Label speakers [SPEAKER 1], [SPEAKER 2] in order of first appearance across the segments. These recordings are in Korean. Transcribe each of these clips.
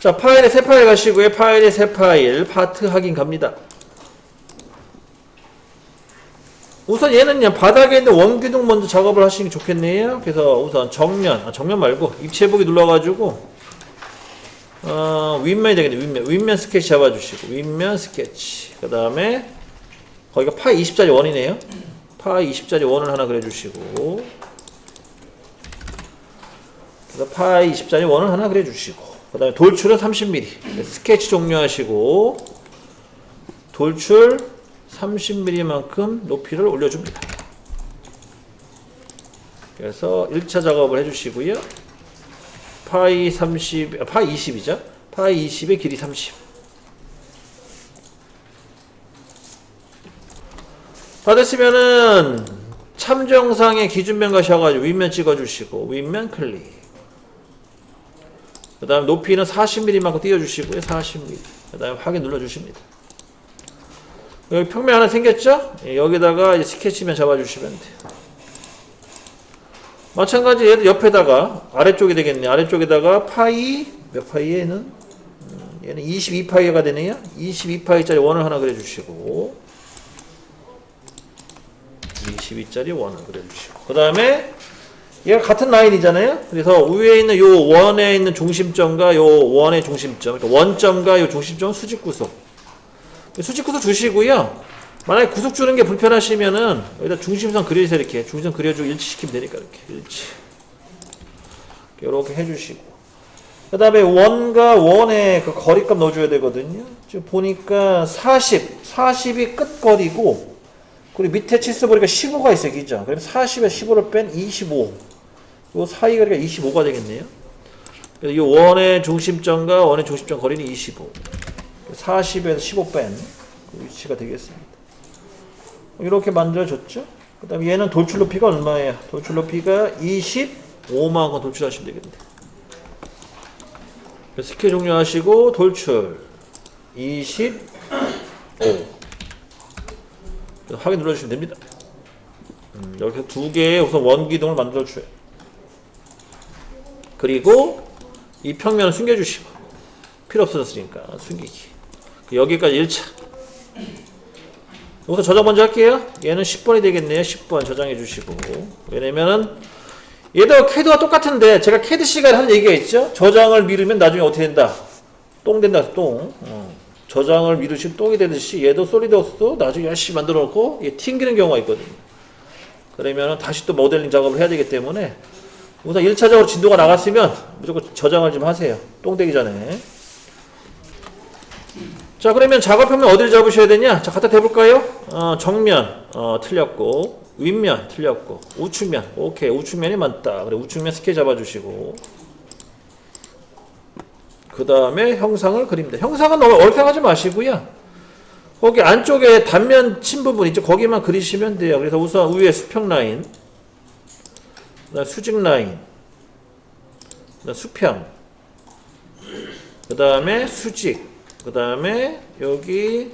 [SPEAKER 1] 자, 파일에 새 파일 가시고요. 파일에 새 파일, 파트 확인 갑니다. 우선 얘는 그냥 바닥에 있는 원기둥 먼저 작업을 하시는 게 좋겠네요. 그래서 우선 정면, 아, 정면 말고 입체 보기 눌러가지고, 어, 윗면이 되겠네, 윗면. 윗면 스케치 잡아주시고, 윗면 스케치. 그 다음에, 거기가 파 20짜리 원이네요. 파 20짜리 원을 하나 그려주시고, 그래서 파 20짜리 원을 하나 그려주시고, 그 다음에 돌출은 30mm. 스케치 종료하시고, 돌출 30mm만큼 높이를 올려줍니다. 그래서 1차 작업을 해주시고요. 파이 30, 아, 파이 20이죠. 파이 20의 길이 30. 다 됐으면은 참정상의 기준면 가셔가지고 윗면 찍어주시고 윗면 클릭. 그 다음 높이는 40mm만큼 띄워주시고요. 40mm. 그 다음에 확인 눌러주십니다. 여기 평면 하나 생겼죠? 예, 여기다가 이제 스케치면 잡아주시면 돼요. 마찬가지 얘도 옆에다가 아래쪽이 되겠네. 아래쪽에다가 파이 몇 파이에는 음, 얘는 22파이가 되네요. 22파이짜리 원을 하나 그려주시고 22짜리 원을 그려주시고 그 다음에 얘가 같은 라인이잖아요. 그래서 위에 있는 요 원에 있는 중심점과 요 원의 중심점, 그러니까 원점과 요 중심점 수직 구속. 수직 구속 주시고요. 만약에 구속 주는 게 불편하시면은 여기다 중심선 그려주세요 이렇게 중심선 그려주고 일치시키면 되니까 이렇게 일치 이렇게 해주시고 그 다음에 원과 원의 그 거리값 넣어줘야 되거든요 지금 보니까 40 40이 끝거리고 그리고 밑에 치수 보니까 15가 있어요 기죠 그럼 40에 15를 뺀 25. 요 사이 거리가 25가 되겠네요. 이 원의 중심점과 원의 중심점 거리는 25. 40에서 15뺀그 위치가 되겠습니다. 이렇게 만들어졌죠? 그 다음에 얘는 돌출 높이가 얼마예요? 돌출 높이가 25만 원 돌출하시면 되겠네. 스케 종료하시고 돌출 25. 확인 눌러주시면 됩니다. 음, 이렇게 두 개의 우선 원기둥을 만들어 줘요. 그리고 이 평면을 숨겨주시고 필요 없어졌으니까 숨기기. 여기까지 1차. 우선 저장 먼저 할게요. 얘는 10번이 되겠네요. 10번 저장해 주시고 왜냐면은 얘도 캐드와 똑같은데 제가 캐드 시간에 하는 얘기가 있죠. 저장을 미루면 나중에 어떻게 된다? 똥 된다. 똥. 어. 저장을 미루시 똥이 되듯이 얘도 솔리드웍스도 나중에 열심히 만들어 놓고 얘 튕기는 경우가 있거든요. 그러면 다시 또 모델링 작업을 해야 되기 때문에 우선 1차적으로 진도가 나갔으면 무조건 저장을 좀 하세요. 똥 되기 전에. 자 그러면 작업하면 어디를 잡으셔야 되냐? 자 갖다 대볼까요? 어, 정면 어, 틀렸고 윗면 틀렸고 우측면 오케이 우측면이 맞다. 그래 우측면 스케 잡아주시고 그 다음에 형상을 그립니다. 형상은 너무 어렵게 하지 마시고요. 거기 안쪽에 단면 친 부분 있죠? 거기만 그리시면 돼요. 그래서 우선 위에 수평 라인, 수직 라인, 수평, 그 다음에 수직, 그 다음에 여기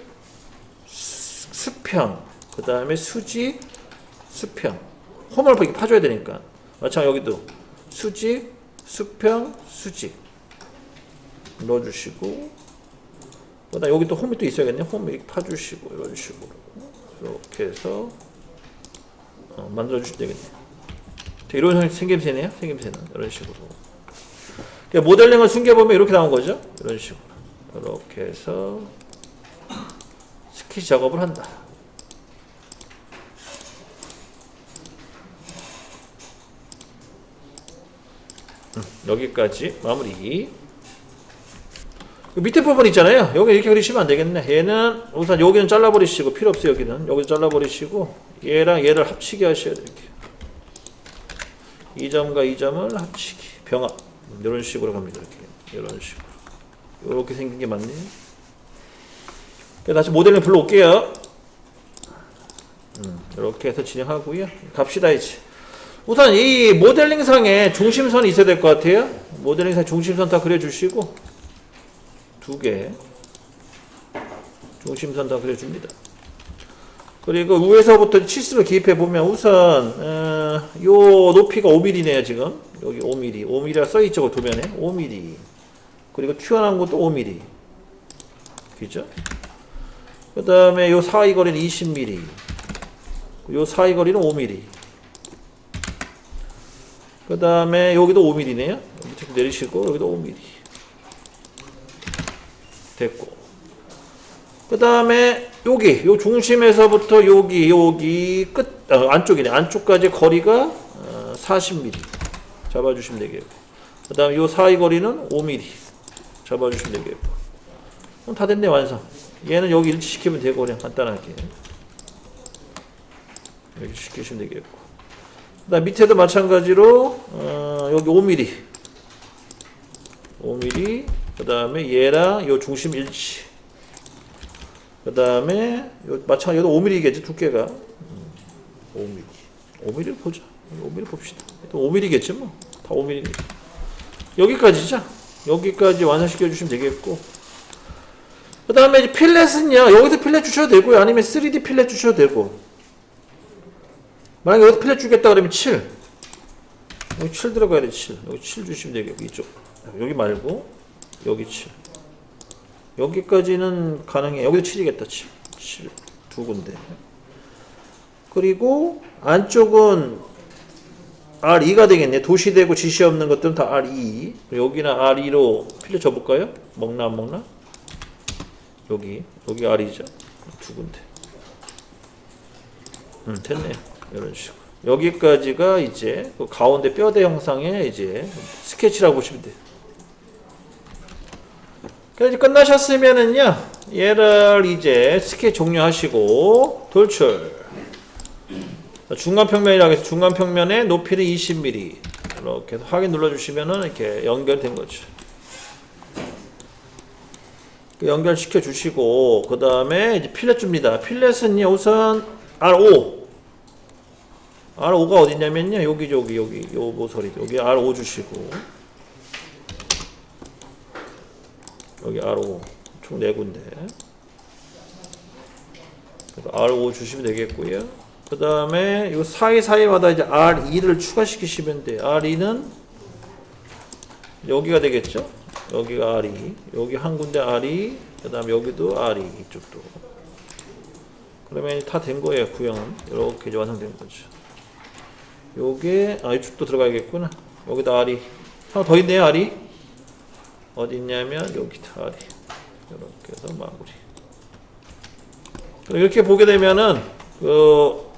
[SPEAKER 1] 수- 수평, 그 다음에 수직, 수평. 홈을 이렇게 파줘야 되니까. 마찬가지 여기도 수직, 수평, 수직. 넣어주시고 그 다음 여기 또 홈이 또 있어야겠네 홈 이렇게 파주시고 이런 식으로 이렇게 해서 어, 만들어 주시면 되겠네 이런 형- 생김새네요 생김새는 이런 식으로 그러니까 모델링을 숨겨보면 이렇게 나온 거죠 이런 식으로 이렇게 해서 스케치 작업을 한다 음, 여기까지 마무리 그 밑에 부분 있잖아요. 여기 이렇게 그리시면 안 되겠네. 얘는 우선 여기는 잘라버리시고 필요 없어요. 여기는 여기 잘라버리시고 얘랑 얘를 합치게 하셔야 돼요. 이렇게 이 점과 이 점을 합치기 병합 이런 식으로 갑니다. 이렇게 이런 식으로 이렇게 생긴 게. 그래서 다시 모델링 불러올게요. 음, 이렇게 해서 진행하고요. 갑시다 이제. 우선 이 모델링상에 중심선이 있어야 될 것 같아요. 모델링상 중심선 다 그려주시고 두 개. 중심선 다 그려줍니다. 그리고 위에서부터 치수를 기입해 보면 우선 어, 요 높이가 5mm네요 지금 여기 5mm 5mm가 써있죠 그 도면에 5mm 그리고 튀어나온 것도 5mm. 그죠? 그 다음에 요 사이 거리는 20mm. 요 사이 거리는 5mm. 그 다음에 여기도 5mm네요. 밑에 내리시고 여기도 5mm. 됐고. 그 다음에 여기 요 중심에서부터 여기 여기 끝 아, 안쪽이네. 안쪽까지 거리가 어, 40mm 잡아주시면 되겠고. 그 다음에 요 사이 거리는 5mm 잡아주시면 되겠고. 그럼 다 됐네 완성. 얘는 여기 일치시키면 되고 그냥 간단하게. 여기 시키시면 되겠고. 그 다음 밑에도 마찬가지로 어, 여기 5mm 5mm 그 다음에 얘랑 요 중심 일치 그 다음에 마찬가지로 5mm겠지 두께가. 5mm 5mm 보자. 5mm 봅시다. 5mm겠지 뭐 다 5mm 여기까지죠? 여기까지 완성시켜 주시면 되겠고. 그 다음에 필렛은요 여기서 필렛 주셔도 되고요. 아니면 3D 필렛 주셔도 되고. 만약에 여기서 필렛 주겠다 그러면 7 여기 7 들어가야 돼7 여기 7 주시면 되겠고 이쪽. 여기 말고 여기 7 여기까지는 가능해. 여기도 7이겠다. 7. 7. 두 군데. 그리고 안쪽은 R2가 되겠네. 도시되고 지시 없는 것들은 다 R2. 여기는 R2로 필려 줘볼까요? 먹나 안 먹나? 여기. 여기 R2죠. 두 군데. 음, 됐네. 이런 식으로. 여기까지가 이제 그 가운데 뼈대 형상의 이제 스케치라고 보시면 돼요. 그래서 끝나셨으면은요, 얘를 이제 스케치 종료하시고, 돌출. 중간 평면이라고 해서 중간 평면의 높이는 20mm. 이렇게 해서 확인 눌러주시면은 이렇게 연결된 거죠. 그 연결시켜 주시고, 그 다음에 이제 필렛 줍니다. 필렛은요, 우선 R5. R5가 어디냐면요, 여기, 여기, 여기, 요 모서리, 여기 R5 주시고, 여기 R5 총 4군데. R5 주시면 되겠고요. 그 다음에 이 사이사이마다 이제 R2를 추가시키시면 돼요. R2는 여기가 되겠죠? 여기가 R2 여기 한 군데 R2 그 다음 여기도 R2 이쪽도. 그러면 다 된 거예요 구형은 이렇게 이제 완성된 거죠. 요게 아 이쪽도 들어가야겠구나. 여기다 R2 하나 더 있네요 R2 어디 있냐면 여기 다리 이렇게 해서 마무리 이렇게 보게 되면은 그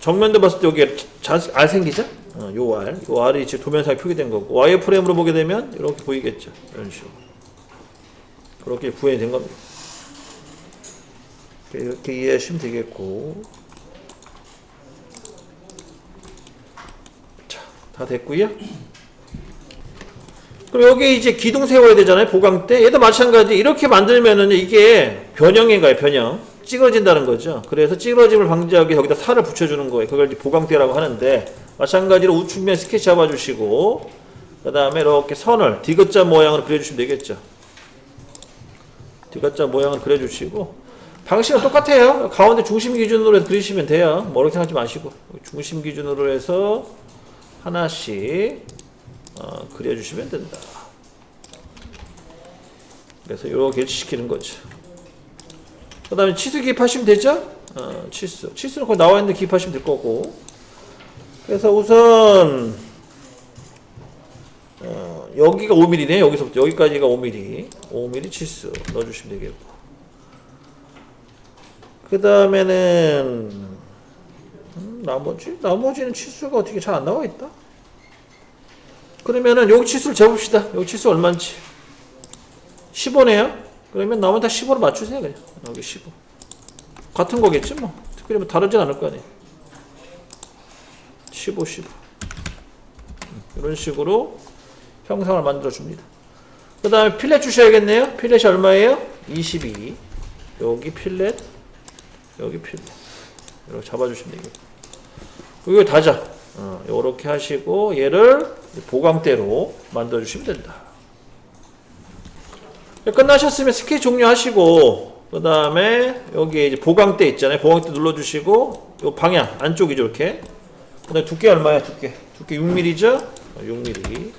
[SPEAKER 1] 정면도 봤을 때 여기 잘, 알 생기죠? 어, 요 알, 요 알이 지금 도면상에 표기된 거고 와이어 프레임으로 보게 되면 이렇게 보이겠죠? 이런 식으로 그렇게 구현이 된 겁니다. 이렇게 이해하시면 되겠고 자, 다 됐고요. 그럼 여기 이제 기둥 세워야 되잖아요. 보강 때. 얘도 마찬가지. 이렇게 만들면은 이게 변형인가요? 변형. 찌그러진다는 거죠. 그래서 찌그러짐을 방지하기 위해 여기다 살을 붙여주는 거예요. 그걸 이제 보강대라고 하는데 마찬가지로 우측면 스케치 잡아주시고 그 다음에 이렇게 선을 디귿자 모양으로 그려주시면 되겠죠. 디귿자 모양을 그려주시고 방식은 똑같아요. 가운데 중심 기준으로 해서 그리시면 돼요. 뭐 이렇게 생각하지 마시고 중심 기준으로 해서 하나씩 어, 그려주시면 된다. 그래서 이렇게 일치시키는 거죠. 그 다음에 치수 기입하시면 되죠? 어, 치수. 치수는 거기 나와 있는데 기입하시면 될 거고. 그래서 우선, 어, 여기가 5mm네. 여기서부터 여기까지가 5mm. 5mm 치수 넣어주시면 되겠고. 그 다음에는, 음, 나머지? 나머지는 치수가 어떻게 잘 안 나와 있다? 그러면은 여기 치수를 재봅시다. 여기 치수 얼마인지. 15네요. 그러면 나머지 다 15로 맞추세요. 그냥. 여기 15. 같은 거겠지 뭐. 특별히 뭐 다르진 않을 거 아니에요. 15, 15. 이런 식으로 형상을 만들어 줍니다. 그 다음에 필렛 주셔야겠네요. 필렛이 얼마예요? 22. 여기 필렛, 여기 필렛. 이렇게 잡아주시면 되겠고. 이거 다자. 어, 이렇게 하시고 얘를 보강대로 만들어 주시면 된다. 끝나셨으면 스케치 종료하시고 그 다음에 여기 이제 보강대 있잖아요. 보강대 눌러주시고 요 방향 안쪽이죠 이렇게. 그다음 두께 얼마야 두께? 두께 6mm죠? 6mm.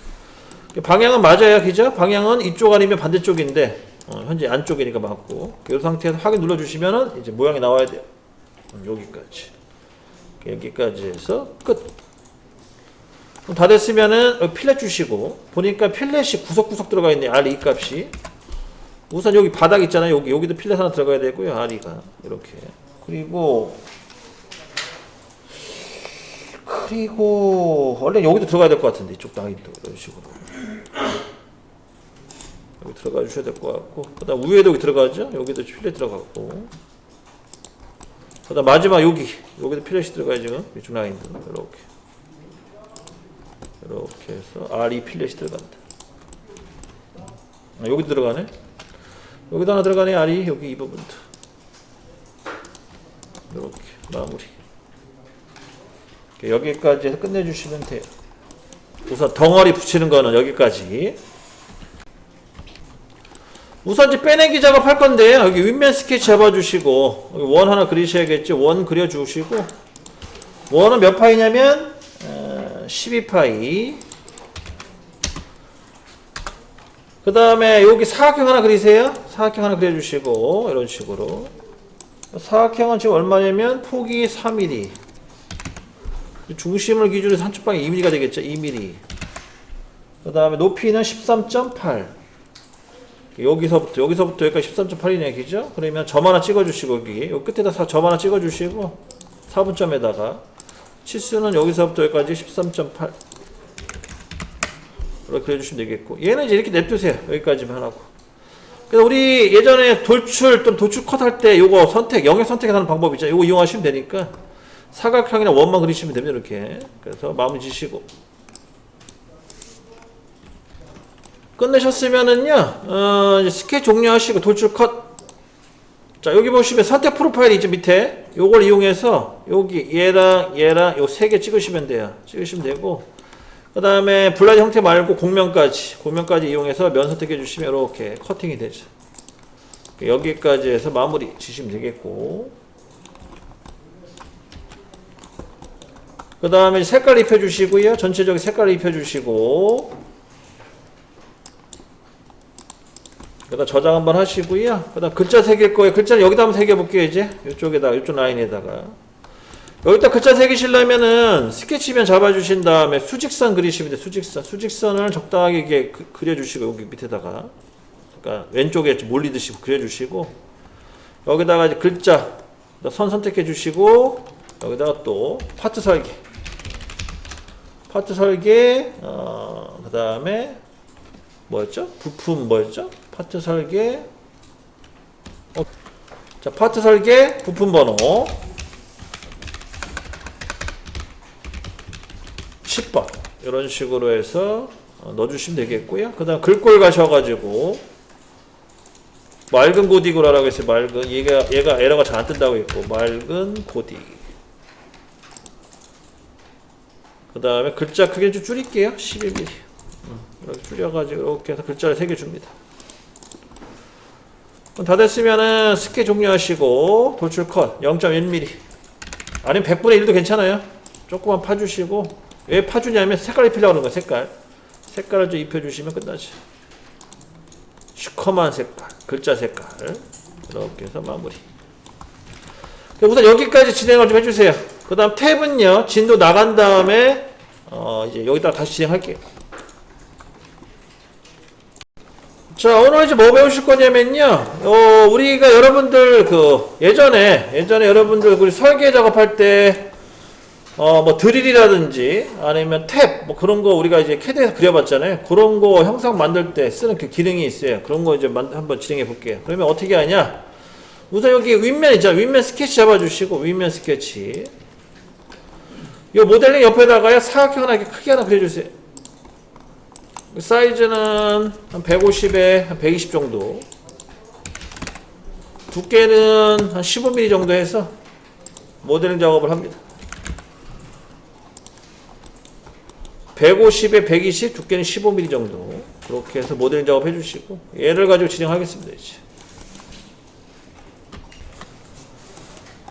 [SPEAKER 1] 방향은 맞아요, 그죠? 방향은 이쪽 아니면 반대쪽인데 어, 현재 안쪽이니까 맞고 이 상태에서 확인 눌러주시면은 이제 모양이 나와야 돼요. 음, 여기까지 여기까지 해서 끝. 그럼 다 됐으면은 필렛 주시고 보니까 필렛이 구석구석 들어가 있네 R2 값이. 우선 여기 바닥 있잖아요. 여기 여기도 필렛 하나 들어가야 되고요 R2가. 이렇게. 그리고 그리고 원래 여기도 들어가야 될 것 같은데 이쪽 라인도 이런 식으로. 여기 들어가 주셔야 될 것 같고 그다음 위에도 여기 들어가죠? 여기도 필렛 들어갔고. 그다음 마지막 여기 여기도 필렛이 들어가요 지금? 이쪽 라인도. 이렇게 이렇게 해서 R2 필렛이 들어간다. 아, 여기 들어가네? 여기도 하나 들어가네 R2 여기 이 부분도. 이렇게 마무리. 이렇게 여기까지 해서 끝내주시면 돼요. 우선 덩어리 붙이는 거는 여기까지. 우선 이제 빼내기 작업할 건데요. 여기 윗면 스케치 잡아주시고 원 하나 그리셔야겠죠. 원 그려주시고 원은 몇 파이냐면 어, 12파이. 그 다음에 여기 사각형 하나 그리세요. 사각형 하나 그려주시고 이런 식으로. 사각형은 지금 얼마냐면 폭이 4mm 중심을 기준으로 해서 한쪽 방이 2mm가 되겠죠. 2mm 그 다음에 높이는 13.8 여기서부터 여기서부터 여기까지 13.8이네 그죠? 그러면 점 하나 찍어주시고 여기. 요 끝에다 사- 점 하나 찍어주시고 4분점에다가 치수는 여기서부터 여기까지 13.8 이렇게 그려주시면 되겠고 얘는 이제 이렇게 냅두세요. 여기까지만 하고. 그래서 우리 예전에 돌출 또는 도출 컷 할 때 요거 선택 영역 선택하는 방법 있잖아요. 요거 이용하시면 되니까 사각형이나 원만 그리시면 됩니다 이렇게. 그래서 마무리 지시고. 끝내셨으면은요, 어, 스케치 종료하시고 돌출 컷. 자, 여기 보시면 선택 프로파일이 있죠, 밑에. 요걸 이용해서 여기 얘랑 얘랑 요 세 개 찍으시면 돼요. 찍으시면 되고. 그 다음에 블라디 형태 말고 곡면까지, 곡면까지 이용해서 면 선택해 주시면 이렇게 커팅이 되죠. 여기까지 해서 마무리 지시면 되겠고. 그 다음에 색깔 입혀주시고요. 전체적인 색깔 입혀주시고. 그다음 저장 한번 하시고요. 그다음 글자 새길 거예요. 글자는 여기다 한번 새겨 볼게요, 이제. 이쪽에다 이쪽 라인에다가. 여기다 글자 새기시려면은 스케치면 잡아 주신 다음에 수직선 그리시면 돼요. 수직선. 수직선을 적당하게 이렇게 그, 그려 주시고 여기 밑에다가 그러니까 왼쪽에 몰리듯이 그려 주시고 여기다가 이제 글자 선 선택해 주시고 여기다가 또 파트 설계. 파트 설계 어, 그 다음에 뭐였죠? 부품 뭐였죠? 파트 설계. 어, 자 파트 설계 부품 번호. 10번. 이런 식으로 해서 어, 넣어주시면 되겠고요. 그 다음 글꼴 가셔가지고. 맑은 고딕으로 고 했어요. 맑은. 얘가 얘가 에러가 잘 안 뜬다고 했고. 맑은 고딕. 그 다음에 글자 크기 좀 줄일게요. 11mm 이렇게 줄여가지고 이렇게 해서 글자를 3개 줍니다. 다 됐으면은 스케 종료하시고 돌출 컷 0.1mm 아니면 100분의 1도 괜찮아요. 조금만 파주시고 왜 파주냐면 색깔 입히려고 하는 거예요. 색깔 색깔을 좀 입혀주시면 끝나죠. 시커먼 색깔 글자 색깔 이렇게 해서 마무리 우선 여기까지 진행을 좀 해주세요. 그 다음 탭은요 진도 나간 다음에 어 이제 여기다 다시 진행할게요. 자, 오늘 이제 뭐 배우실 거냐면요. 어, 우리가 여러분들 그 예전에 예전에 여러분들 우리 설계 작업할 때 어, 뭐 드릴이라든지 아니면 탭 뭐 그런 거 우리가 이제 캐드에서 그려봤잖아요. 그런 거 형상 만들 때 쓰는 그 기능이 있어요. 그런 거 이제 만, 한번 진행해 볼게요. 그러면 어떻게 하냐? 우선 여기 윗면 있잖아. 윗면 스케치 잡아주시고 윗면 스케치. 이 모델링 옆에다가요 사각형 하나 이렇게 크게 하나 그려주세요. 사이즈는 한 150에 한 120 정도. 두께는 한 15mm 정도 해서 모델링 작업을 합니다. 150에 120, 두께는 15mm 정도. 그렇게 해서 모델링 작업 해주시고, 얘를 가지고 진행하겠습니다, 이제.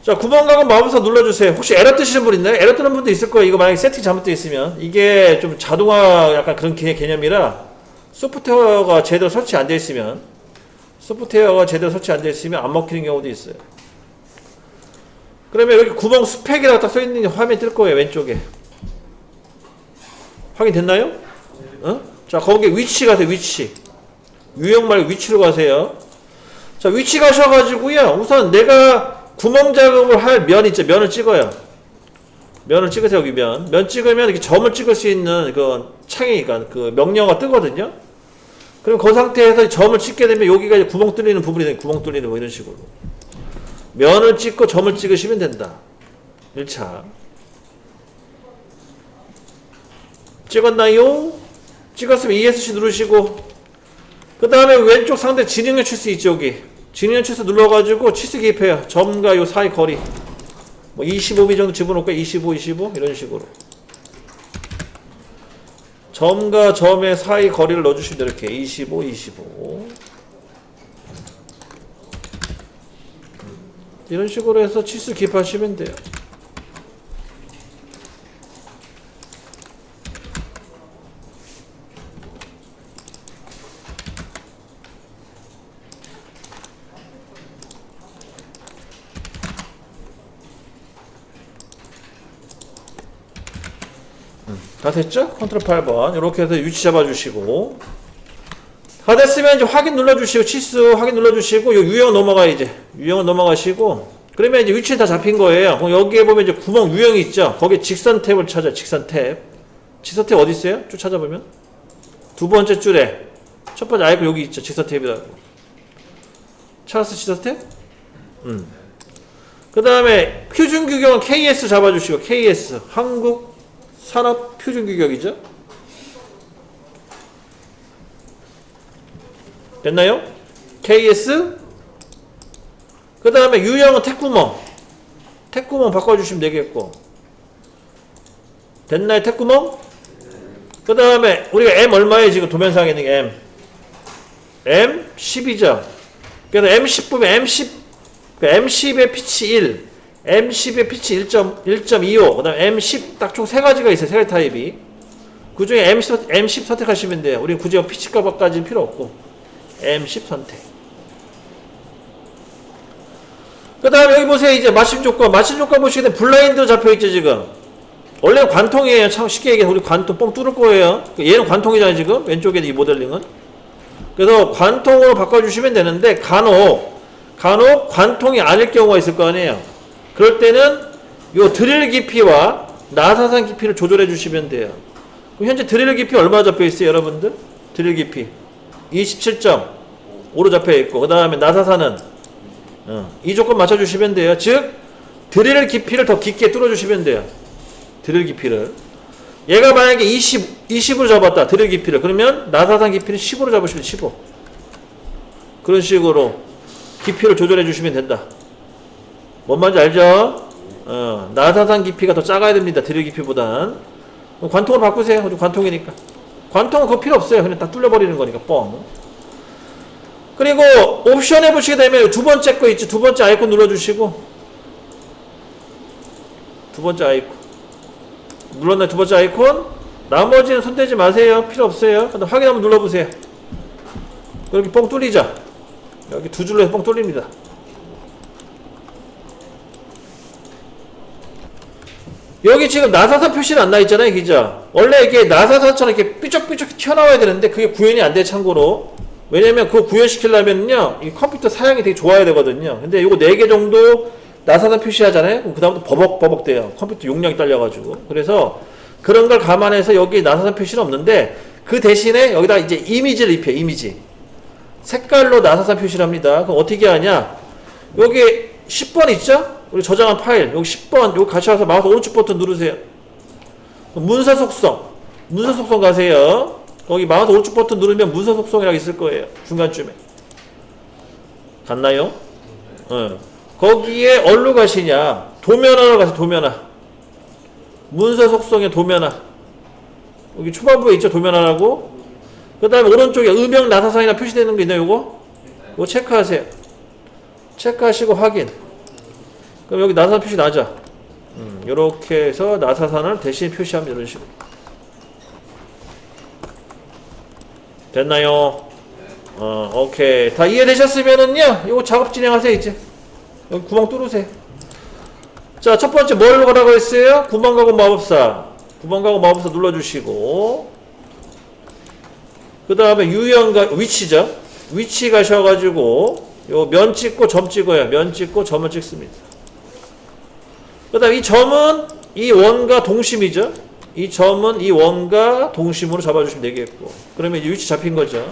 [SPEAKER 1] 자, 9번 각은 마법사 눌러주세요. 혹시 에러 뜨시는 분 있나요? 에러 뜨는 분도 있을 거예요. 이거 만약에 세팅 잘못되어 있으면. 이게 좀 자동화 약간 그런 개- 개념이라 소프트웨어가 제대로 설치 안돼 있으면 소프트웨어가 제대로 설치 안돼 있으면 안 먹히는 경우도 있어요. 그러면 여기 구멍 스펙이라고 딱 써 있는 화면 뜰 거예요 왼쪽에. 확인됐나요? 어? 자 거기 위치 가세요 위치. 유형 말고 위치로 가세요. 자 위치 가셔가지고요 우선 내가 구멍 작업을 할 면 있죠 면을 찍어요. 면을 찍으세요 여기 면. 면 찍으면 이렇게 점을 찍을 수 있는 그 창이 그러니까 그 명령어가 뜨거든요. 그럼 그 상태에서 점을 찍게 되면 여기가 이제 구멍 뚫리는 부분이 돼 구멍 뚫리는 뭐 이런 식으로. 면을 찍고 점을 찍으시면 된다. 1차. 찍었나요? 찍었으면 ESC 누르시고 그 다음에 왼쪽 상대 진행형 치수 있죠 여기 진행형 치수 눌러가지고 치수 기입해요. 점과 요 사이 거리. 뭐 25mm 정도 집어넣을까 25, 25 이런 식으로. 점과 점의 사이 거리를 넣어주시면 이렇게. 25, 25 이런 식으로 해서 치수 기입하시면 돼요 다 됐죠? 컨트롤 8번. 이렇게 해서 위치 잡아주시고. 다 됐으면 이제 확인 눌러주시고 치수 확인 눌러주시고 요 유형 넘어가 이제. 유형은 넘어가시고. 그러면 이제 위치는 다 잡힌 거예요. 그럼 여기에 보면 이제 구멍 유형이 있죠? 거기에 직선 탭을 찾아 직선 탭. 직선 탭 어디 있어요? 쭉 찾아보면. 두 번째 줄에. 첫 번째 아이콘 여기 있죠? 직선 탭이라고 찾았어 직선 탭? 음. 그 다음에 표준 규격은 KS 잡아주시고 KS 한국 산업 표준 규격이죠. 됐나요? KS 그 다음에 유형은 택구멍 택구멍 바꿔주시면 되겠고. 됐나요 택구멍? 그 다음에 우리가 M 얼마에 지금 도면상에 있는 게 M. M 10이죠. 그래서 M10 보면 M10 M10의 피치 1 M10의 피치 1.1.25, 그 다음에 M10 딱 총 세 가지가 있어요. 세 가지 타입이. 그 중에 M10, M10 선택하시면 돼요. 우리 굳이 피치 값까지는 필요 없고. M10 선택. 그 다음에 여기 보세요. 이제 마침 조건. 마침 조건 보시게 되면 블라인드 잡혀있죠, 지금. 원래는 관통이에요. 참 쉽게 얘기해서 우리 관통 뻥 뚫을 거예요. 얘는 관통이잖아요, 지금. 왼쪽에 이 모델링은. 그래서 관통으로 바꿔주시면 되는데, 간혹, 간혹 관통이 아닐 경우가 있을 거 아니에요. 그럴 때는 요 드릴 깊이와 나사산 깊이를 조절해 주시면 돼요. 그럼 현재 드릴 깊이 얼마 잡혀 있어요, 여러분들? 드릴 깊이 27.5로 잡혀 있고 그 다음에 나사산은 어, 이 조건 맞춰 주시면 돼요. 즉 드릴 깊이를 더 깊게 뚫어 주시면 돼요. 드릴 깊이를 얘가 만약에 20, 20으로 잡았다. 드릴 깊이를 그러면 나사산 깊이는 10으로 잡으시면 15 그런 식으로 깊이를 조절해 주시면 된다. 뭔 말인지 알죠? 어, 나사산 깊이가 더 작아야 됩니다. 드릴 깊이보단. 관통을 바꾸세요. 관통이니까. 관통은 그거 필요 없어요. 그냥 다 뚫려버리는 거니까, 뻥. 그리고 옵션 해보시게 되면 두 번째 거 있죠. 두 번째 아이콘 눌러주시고. 두 번째 아이콘. 눌렀나요? 두 번째 아이콘. 나머지는 손대지 마세요. 필요 없어요. 확인 한번 눌러보세요. 여기 뻥 뚫리죠? 여기 두 줄로 해서 뻥 뚫립니다. 여기 지금 나사산 표시는 안 나 있잖아요, 그죠? 원래 이게 나사산처럼 이렇게 삐쩍삐쩍 튀어나와야 되는데 그게 구현이 안 돼, 참고로. 왜냐면 그거 구현시키려면요, 이 컴퓨터 사양이 되게 좋아야 되거든요. 근데 이거 4개 정도 나사산 표시하잖아요? 그럼 그다음부터 버벅버벅 돼요. 컴퓨터 용량이 딸려가지고. 그래서 그런 걸 감안해서 여기 나사산 표시는 없는데 그 대신에 여기다 이제 이미지를 입혀요, 이미지. 색깔로 나사산 표시를 합니다. 그럼 어떻게 하냐? 여기 10번 있죠? 우리 저장한 파일. 여기 10번. 여기 같이 와서 마우스 오른쪽 버튼 누르세요. 문서 속성. 문서 속성 가세요. 거기 마우스 오른쪽 버튼 누르면 문서 속성이라고 있을 거예요. 중간쯤에. 갔나요? 어. 거기에 얼로 가시냐? 도면화로 가세요 도면화. 문서 속성의 도면화. 여기 초반부에 있죠 도면화라고? 그 다음에 오른쪽에 음영 나사산이나 표시되는 거 있나요 요거? 이거 체크하세요 체크하시고 확인 그럼 여기 나사산 표시 나죠? 음, 이렇게 해서 나사산을 대신 표시하면 이런 식으로. 됐나요? 어, 오케이. 다 이해되셨으면은요, 이거 작업 진행하세요, 이제. 여기 구멍 뚫으세요. 자, 첫 번째 뭘 가라고 했어요? 구멍가고 마법사. 구멍가고 마법사 눌러주시고. 그 다음에 유형과 위치죠. 위치 가셔가지고, 요면 찍고 점 찍어요. 면 찍고 점을 찍습니다. 그 다음에 이 점은 이 원과 동심이죠. 이 점은 이 원과 동심으로 잡아주시면 되겠고. 그러면 이제 위치 잡힌 거죠.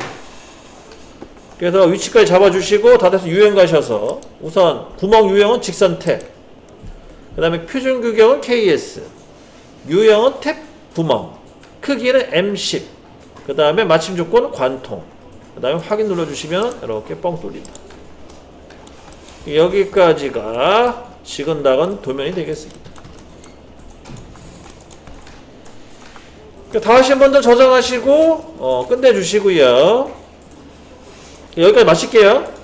[SPEAKER 1] 그래서 위치까지 잡아주시고 다 돼서 유형 가셔서 우선 구멍 유형은 직선 탭. 그 다음에 표준 규격은 KS. 유형은 탭 구멍. 크기는 M10. 그 다음에 마침 조건은 관통. 그 다음에 확인 눌러주시면 이렇게 뻥 뚫린다. 여기까지가 지근다근 도면이 되겠습니다. 한번더 저장하시고 어, 끝내주시고요. 여기까지 마칠게요.